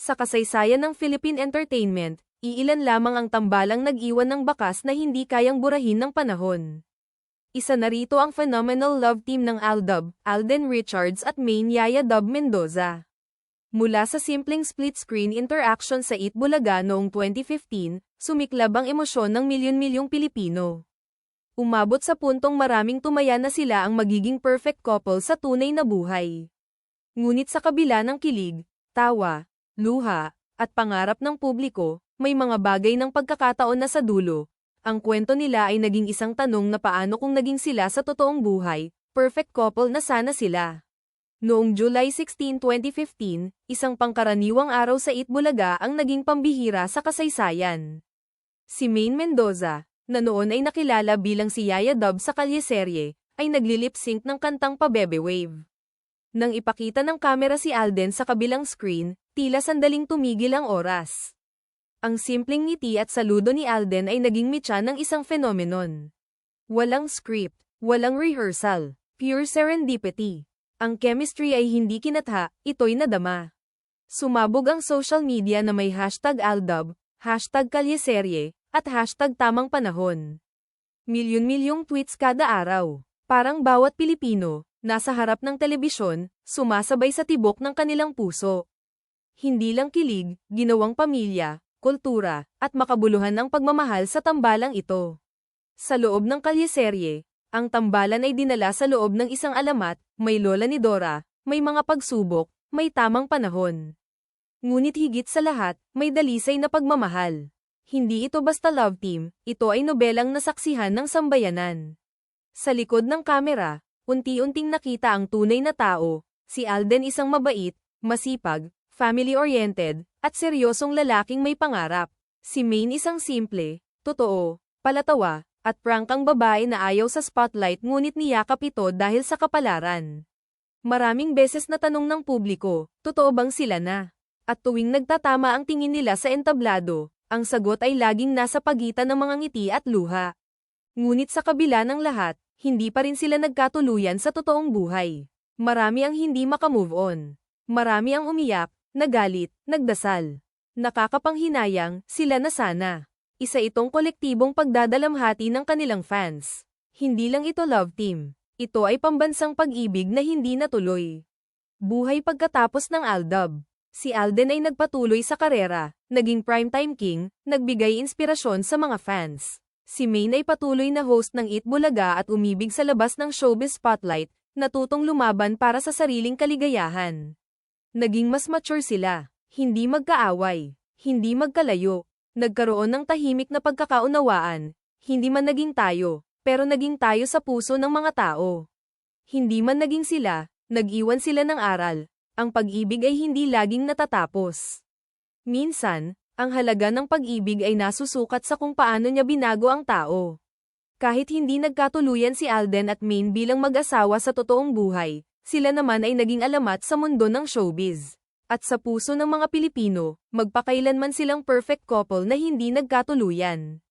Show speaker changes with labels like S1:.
S1: Sa kasaysayan ng Philippine Entertainment, iilan lamang ang tambalang nag-iwan ng bakas na hindi kayang burahin ng panahon. Isa na rito ang phenomenal love team ng Aldab, Alden Richards at Main Yaya Dub Mendoza. Mula sa simpleng split-screen interaction sa Eat Bulaga noong 2015, sumiklab ang emosyon ng milyon-milyong Pilipino. Umabot sa puntong maraming tumaya na sila ang magiging perfect couple sa tunay na buhay. Ngunit sa kabila ng kilig, tawa, luha, at pangarap ng publiko, may mga bagay ng pagkakataon na sa dulo. Ang kwento nila ay naging isang tanong na paano kung naging sila sa totoong buhay, perfect couple na sana sila. Noong July 16, 2015, isang pangkaraniwang araw sa Itbulaga ang naging pambihira sa kasaysayan. Si Maine Mendoza, na noon ay nakilala bilang si Yaya Dub sa kalyeserye, ay naglilip sync ng kantang Pabebe Wave. Nang ipakita ng kamera si Alden sa kabilang screen, tila sandaling tumigil ang oras. Ang simpleng ngiti at saludo ni Alden ay naging mitya ng isang phenomenon. Walang script, walang rehearsal, pure serendipity. Ang chemistry ay hindi kinatha, ito'y nadama. Sumabog ang social media na may hashtag Aldub, hashtag kalyeserye, at hashtag tamang panahon. Milyon-milyong tweets kada araw. Parang bawat Pilipino, nasa harap ng telebisyon, sumasabay sa tibok ng kanilang puso. Hindi lang kilig, ginawang pamilya, kultura, at makabuluhan ang pagmamahal sa tambalang ito. Sa loob ng kalyeserye, ang tambalan ay dinala sa loob ng isang alamat, may lola ni Dora, may mga pagsubok, may tamang panahon. Ngunit higit sa lahat, may dalisay na pagmamahal. Hindi ito basta love team, ito ay nobelang nasaksihan ng sambayanan. Sa likod ng kamera, unti-unting nakita ang tunay na tao, si Alden isang mabait, masipag, family-oriented, at seryosong lalaking may pangarap. Si Maine isang simple, totoo, palatawa, at prangkang babae na ayaw sa spotlight ngunit niyakap ito dahil sa kapalaran. Maraming beses na tanong ng publiko, totoo bang sila na? At tuwing nagtatama ang tingin nila sa entablado, ang sagot ay laging nasa pagitan ng mga ngiti at luha. Ngunit sa kabila ng lahat, hindi pa rin sila nagkatuluyan sa totoong buhay. Marami ang hindi makamove on. Marami ang umiyak, nagalit, nagdasal. Nakakapanghinayang, sila na sana isa itong kolektibong pagdadalamhati ng kanilang fans. Hindi lang ito love team. Ito ay pambansang pag-ibig na hindi natuloy. Buhay pagkatapos ng Aldab. Si Alden ay nagpatuloy sa karera, naging primetime king, nagbigay inspirasyon sa mga fans. Si Maine ay patuloy na host ng Eat Bulaga at umibig sa labas ng showbiz spotlight, natutong lumaban para sa sariling kaligayahan. Naging mas mature sila, hindi magkaaway, hindi magkalayo, Nagkaroon ng tahimik na pagkakaunawaan, hindi man naging tayo, pero naging tayo sa puso ng mga tao. Hindi man naging sila, nag-iwan sila ng aral, ang pag-ibig ay hindi laging natatapos. Minsan, ang halaga ng pag-ibig ay nasusukat sa kung paano niya binago ang tao. Kahit hindi nagkatuluyan si Alden at Maine bilang mag-asawa sa totoong buhay, sila naman ay naging alamat sa mundo ng showbiz. At sa puso ng mga Pilipino, magpakailanman silang perfect couple na hindi nagkatuluyan.